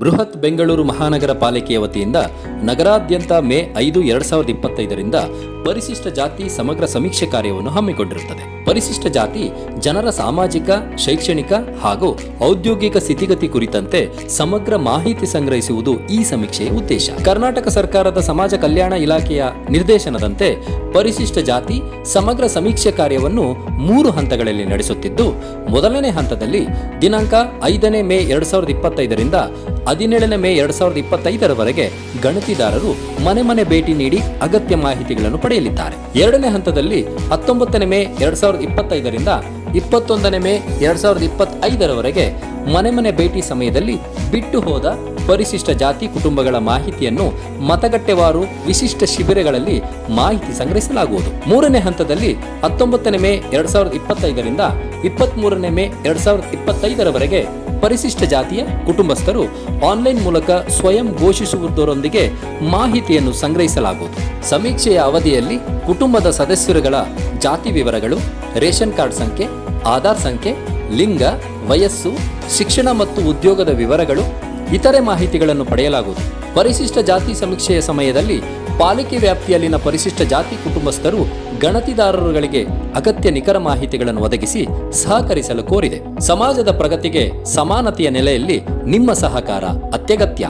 ಬೃಹತ್ ಬೆಂಗಳೂರು ಮಹಾನಗರ ಪಾಲಿಕೆಯ ವತಿಯಿಂದ ನಗರಾದ್ಯಂತ ಮೇ ಐದು ಎರಡ್ ಸಾವಿರದ ಇಪ್ಪತ್ತೈದರಿಂದ ಪರಿಶಿಷ್ಟ ಜಾತಿ ಸಮಗ್ರ ಸಮೀಕ್ಷೆ ಕಾರ್ಯವನ್ನು ಹಮ್ಮಿಕೊಂಡಿರುತ್ತದೆ. ಪರಿಶಿಷ್ಟ ಜಾತಿ ಜನರ ಸಾಮಾಜಿಕ, ಶೈಕ್ಷಣಿಕ ಹಾಗೂ ಔದ್ಯೋಗಿಕ ಸ್ಥಿತಿಗತಿ ಕುರಿತಂತೆ ಸಮಗ್ರ ಮಾಹಿತಿ ಸಂಗ್ರಹಿಸುವುದು ಈ ಸಮೀಕ್ಷೆಯ ಉದ್ದೇಶ. ಕರ್ನಾಟಕ ಸರ್ಕಾರದ ಸಮಾಜ ಕಲ್ಯಾಣ ಇಲಾಖೆಯ ನಿರ್ದೇಶನದಂತೆ ಪರಿಶಿಷ್ಟ ಜಾತಿ ಸಮಗ್ರ ಸಮೀಕ್ಷೆ ಕಾರ್ಯವನ್ನು ಮೂರು ಹಂತಗಳಲ್ಲಿ ನಡೆಸುತ್ತಿದ್ದು, ಮೊದಲನೇ ಹಂತದಲ್ಲಿ ದಿನಾಂಕ ಐದನೇ ಮೇ ಎರಡ್ ಸಾವಿರದ ಇಪ್ಪತ್ತೈದರಿಂದ ಹದಿನೇಳನೇ ಮೇ ಎರಡ್ ಸಾವಿರದ ಇಪ್ಪತ್ತೈದರವರೆಗೆ ಗಣತಿದಾರರು ಮನೆ ಮನೆ ಭೇಟಿ ನೀಡಿ ಅಗತ್ಯ ಮಾಹಿತಿಗಳನ್ನು ಪಡೆಯಲಿದ್ದಾರೆ. ಎರಡನೇ ಹಂತದಲ್ಲಿ ಹತ್ತೊಂಬತ್ತನೇ ಮೇ ಎರಡ್ ಸಾವಿರದ ಇಪ್ಪತ್ತೈದರಿಂದ ಇಪ್ಪತ್ತೊಂದನೇ ಮೇ ಎರಡ್ ಸಾವಿರದ ಇಪ್ಪತ್ತೈದರವರೆಗೆ ಮನೆ ಮನೆ ಭೇಟಿ ಸಮಯದಲ್ಲಿ ಬಿಟ್ಟು ಹೋದ ಪರಿಶಿಷ್ಟ ಜಾತಿ ಕುಟುಂಬಗಳ ಮಾಹಿತಿಯನ್ನು ಮತಗಟ್ಟೆವಾರು ವಿಶಿಷ್ಟ ಶಿಬಿರಗಳಲ್ಲಿ ಮಾಹಿತಿ ಸಂಗ್ರಹಿಸಲಾಗುವುದು. ಮೂರನೇ ಹಂತದಲ್ಲಿ ಹತ್ತೊಂಬತ್ತನೇ ಮೇ ಎರಡ್ ಸಾವಿರದ ಇಪ್ಪತ್ತೈದರಿಂದ ಇಪ್ಪತ್ಮೂರನೇ ಮೇ ಎರಡ್ ಸಾವಿರದ ಇಪ್ಪತ್ತೈದರವರೆಗೆ ಪರಿಶಿಷ್ಟ ಜಾತಿಯ ಕುಟುಂಬಸ್ಥರು ಆನ್ಲೈನ್ ಮೂಲಕ ಸ್ವಯಂ ಘೋಷಿಸುವುದರೊಂದಿಗೆ ಮಾಹಿತಿಯನ್ನು ಸಂಗ್ರಹಿಸಲಾಗುವುದು. ಸಮೀಕ್ಷೆಯ ಅವಧಿಯಲ್ಲಿ ಕುಟುಂಬದ ಸದಸ್ಯರುಗಳ ಜಾತಿ ವಿವರಗಳು, ರೇಷನ್ ಕಾರ್ಡ್ ಸಂಖ್ಯೆ, ಆಧಾರ್ ಸಂಖ್ಯೆ, ಲಿಂಗ, ವಯಸ್ಸು, ಶಿಕ್ಷಣ ಮತ್ತು ಉದ್ಯೋಗದ ವಿವರಗಳು ಇತರೆ ಮಾಹಿತಿಗಳನ್ನು ಪಡೆಯಲಾಗುವುದು. ಪರಿಶಿಷ್ಟ ಜಾತಿ ಸಮೀಕ್ಷೆಯ ಸಮಯದಲ್ಲಿ ಪಾಲಿಕೆ ವ್ಯಾಪ್ತಿಯಲ್ಲಿನ ಪರಿಶಿಷ್ಟ ಜಾತಿ ಕುಟುಂಬಸ್ಥರು ಗಣತಿದಾರರುಗಳಿಗೆ ಅಗತ್ಯ ನಿಖರ ಮಾಹಿತಿಗಳನ್ನು ಒದಗಿಸಿ ಸಹಕರಿಸಲು ಕೋರಿದೆ. ಸಮಾಜದ ಪ್ರಗತಿಗೆ ಸಮಾನತೆಯ ನೆಲೆಯಲ್ಲಿ ನಿಮ್ಮ ಸಹಕಾರ ಅತ್ಯಗತ್ಯ.